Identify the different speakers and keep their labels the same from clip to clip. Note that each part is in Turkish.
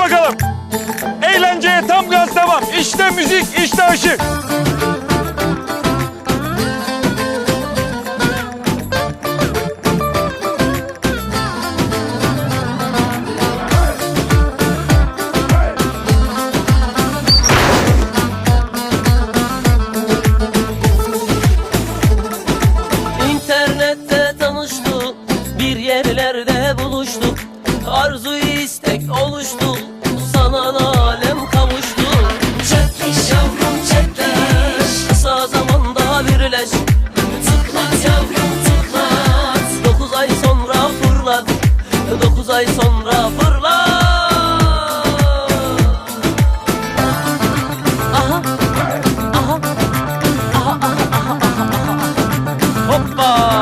Speaker 1: bakalım. Eğlenceye tam gaz devam. İşte müzik, işte ışık.
Speaker 2: İnternette tanıştık, bir yerlerde buluştuk. Arzu istek oluştu, birleş. Tıklat yavrum tıklat, dokuz ay sonra fırlat. Dokuz ay sonra fırlat. Aha, aha, aha, aha, aha, aha. Hoppa!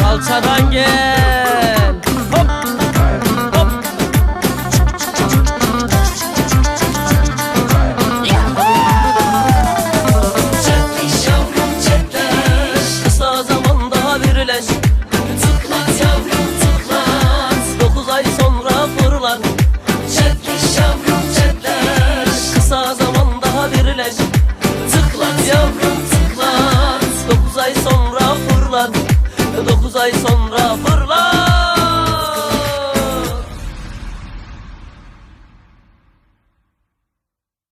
Speaker 2: Kalçadan gel. Fırlat Çekmiş yavrum çekmiş Kısa zamanda birleş Tıklat yavrum tıklat. Dokuz ay sonra fırlat. Dokuz ay sonra fırlat